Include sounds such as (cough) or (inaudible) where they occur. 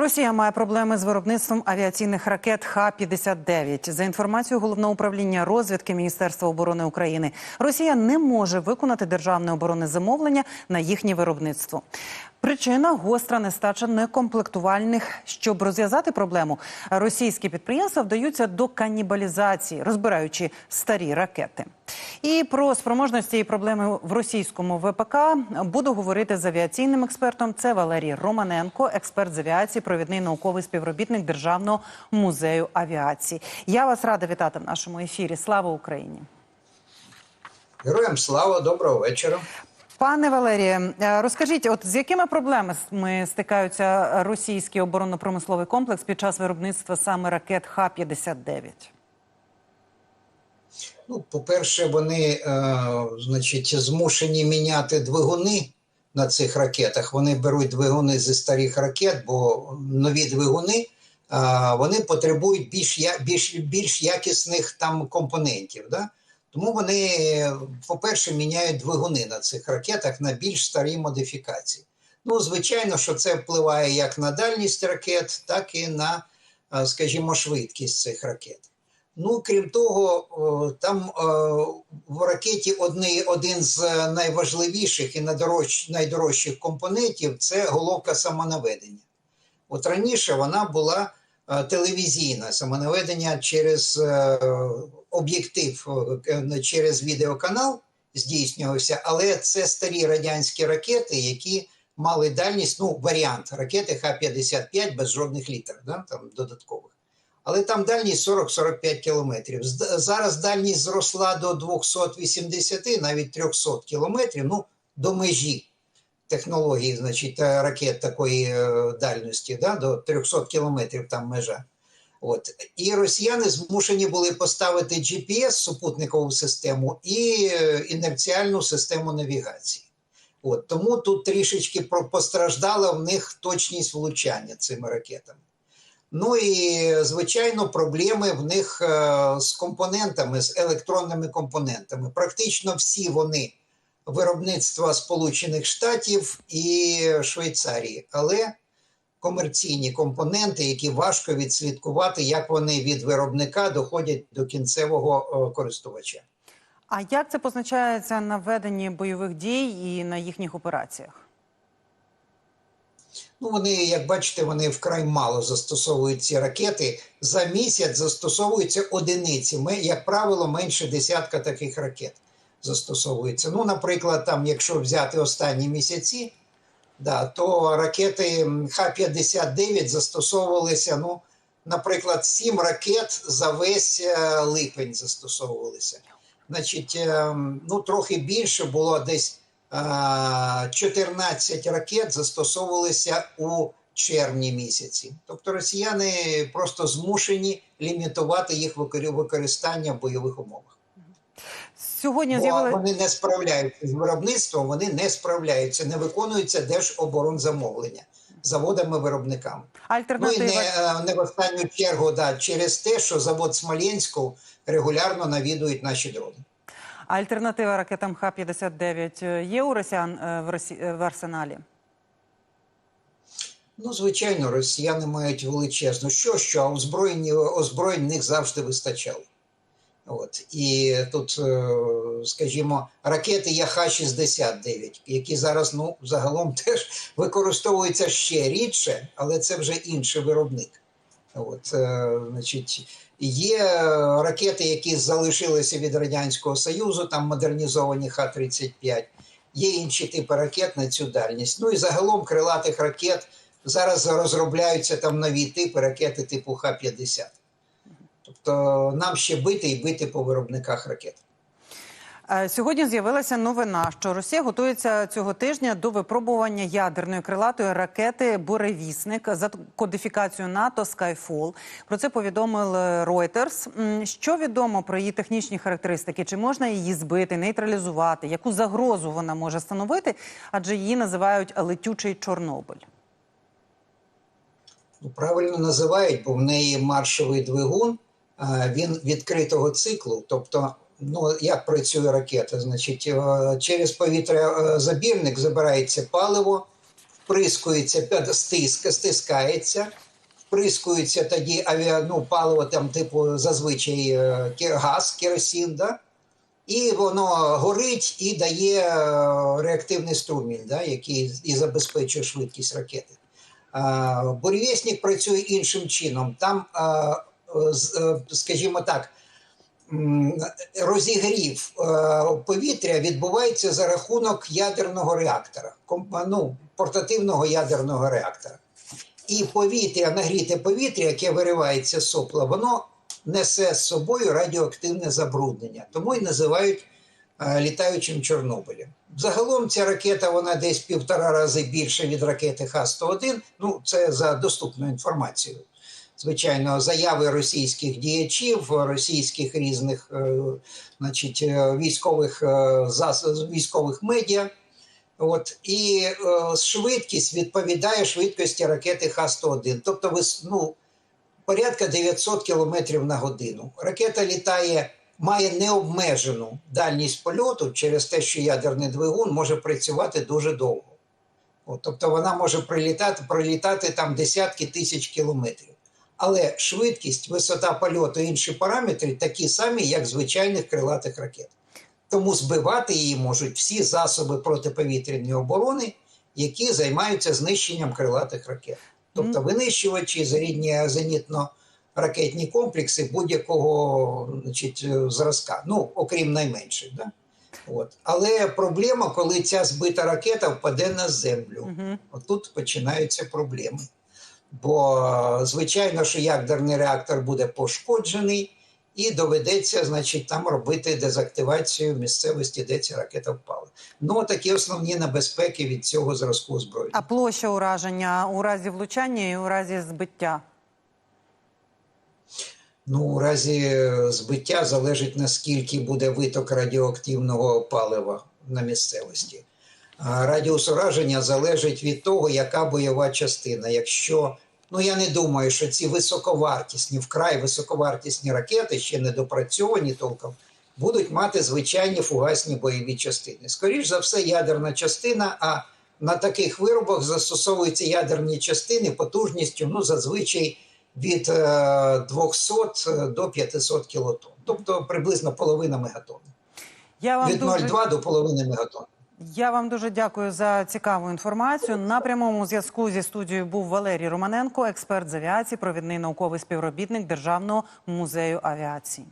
Росія має проблеми з виробництвом авіаційних ракет Х-59. За інформацією головного управління розвідки Міністерства оборони України, Росія не може виконати державне оборонне замовлення на їхнє виробництво. Причина гостра нестача некомплектувальних. Щоб розв'язати проблему, російські підприємства вдаються до канібалізації, розбираючи старі ракети. І про спроможності цієї проблеми в російському ВПК буду говорити з авіаційним експертом. Це Валерій Романенко, експерт з авіації, провідний науковий співробітник Державного музею авіації. Я вас рада вітати в нашому ефірі. Слава Україні! Героям слава, доброго вечора. Пане Валеріє, е, розкажіть, от з якими проблемами стикаються російський оборонно-промисловий комплекс під час виробництва саме ракет Х-59? Ну, по-перше, вони, е, значить, змушені міняти двигуни на цих ракетах. Вони беруть двигуни зі старих ракет, бо нові двигуни е, вони потребують більш, більш, більш якісних там компонентів. Да? Тому вони, по-перше, міняють двигуни на цих ракетах на більш старі модифікації. Ну, звичайно, що це впливає як на дальність ракет, так і на, е, скажімо, швидкість цих ракет. Ну, крім того, там в ракеті одні, один з найважливіших і найдорож, найдорожчих компонентів це головка самонаведення. От раніше вона була е, телевізійна самонаведення через е, об'єктив, е, через відеоканал здійснювався, але це старі радянські ракети, які мали дальність, ну, варіант ракети Х-55 без жодних літер, да, там додаткових але там дальність 40-45 кілометрів. Зараз дальність зросла до 280, навіть 300 кілометрів, ну, до межі технології, значить, ракет такої дальності, да, до 300 кілометрів там межа. От. І росіяни змушені були поставити GPS, супутникову систему і інерціальну систему навігації. От. Тому тут трішечки постраждала в них точність влучання цими ракетами. Ну і звичайно, проблеми в них з компонентами, з електронними компонентами. Практично всі вони виробництва Сполучених Штатів і Швейцарії, але комерційні компоненти, які важко відслідкувати, як вони від виробника доходять до кінцевого користувача. А як це позначається на веденні бойових дій і на їхніх операціях? Ну, вони, як бачите, вони вкрай мало застосовують ці ракети. За місяць застосовуються одиниці. Ми, як правило, менше десятка таких ракет застосовується. Ну, наприклад, там, якщо взяти останні місяці, да, то ракети Х-59 застосовувалися. Ну, наприклад, сім ракет за весь липень застосовувалися. Значить, ну трохи більше було десь. 14 ракет застосовувалися у червні місяці. Тобто росіяни просто змушені лімітувати їх використання в бойових умовах. Сьогодні Бо вони не справляються з виробництвом, вони не справляються, не виконуються держоборонзамовлення заводами-виробниками. Альтернатива... Ну і не, не в останню чергу да, через те, що завод Смоленську регулярно навідують наші дрони. Альтернатива ракетам Х-59 є у росіян в, Росі... в арсеналі? Ну, звичайно, росіяни мають величезну що, що а озброєнні озброєнь них завжди вистачало. От. І тут, скажімо, ракети Яха-69, які зараз ну, загалом (laughs) теж використовуються ще рідше, але це вже інший виробник. От, значить, Є ракети, які залишилися від Радянського Союзу, там модернізовані Х-35, є інші типи ракет на цю дальність. Ну і загалом крилатих ракет зараз розробляються там нові типи ракети типу Х-50. Тобто нам ще бити і бити по виробниках ракет. Сьогодні з'явилася новина, що Росія готується цього тижня до випробування ядерної крилатої ракети Буревісник за кодифікацією НАТО Skyfall. Про це повідомив Reuters. Що відомо про її технічні характеристики? Чи можна її збити, нейтралізувати? Яку загрозу вона може становити? Адже її називають летючий Чорнобиль. Ну, правильно називають, бо в неї маршовий двигун. Він відкритого циклу, тобто ну як працює ракета? Значить, через повітрязабірник забирається паливо, вприскується, під стиск, стискається, вприскується тоді авіа, ну, паливо, там, типу, зазвичай е, газ, керосин, да? і воно горить і дає е, реактивний струмінь, да? який і забезпечує швидкість ракети. А, Буревісник працює іншим чином. Там, е, е, скажімо так, розігрів е, повітря відбувається за рахунок ядерного реактора, ну, портативного ядерного реактора. І повітря, нагріте повітря, яке виривається з сопла, воно несе з собою радіоактивне забруднення. Тому і називають е, літаючим Чорнобилем. Загалом ця ракета вона десь півтора рази більше від ракети Х-101. Ну, це за доступною інформацією. Звичайно, заяви російських діячів, російських різних е, значить, е, військових, е, військових медіа. От, і швидкість відповідає швидкості ракети Х-101. Тобто ну, порядка 900 км на годину. Ракета літає, має необмежену дальність польоту через те, що ядерний двигун може працювати дуже довго. От, тобто вона може прилітати, пролітати там десятки тисяч кілометрів. Але швидкість, висота польоту і інші параметри такі самі, як звичайних крилатих ракет. Тому збивати її можуть всі засоби протиповітряної оборони, які займаються знищенням крилатих ракет. Тобто винищувачі, зарідні зенітно-ракетні комплекси будь-якого значить, е, зразка, ну окрім найменших. Да? От. Але проблема, коли ця збита ракета впаде на землю. Мгм. От тут починаються проблеми. Бо, звичайно, що ядерний реактор буде пошкоджений, і доведеться, значить, там робити дезактивацію місцевості, де ця ракета впала. Ну, такі основні небезпеки від цього зразку озброєння. А площа ураження у разі влучання і у разі збиття. Ну, у разі е, збиття залежить наскільки буде виток радіоактивного палива на місцевості. Радіус ураження залежить від того, яка бойова частина. Якщо ну я не думаю, що ці високовартісні, вкрай високовартісні ракети ще не допрацьовані толком, будуть мати звичайні фугасні бойові частини. Скоріш за все, ядерна частина. А на таких виробах застосовуються ядерні частини потужністю ну, зазвичай від е, 200 до 500 кілотон, тобто приблизно половина мегатон. Я вам Від дуже 0,2 до половини мегатон. Я вам дуже дякую за цікаву інформацію. На прямому зв'язку зі студією був Валерій Романенко, експерт з авіації, провідний науковий співробітник Державного музею авіації.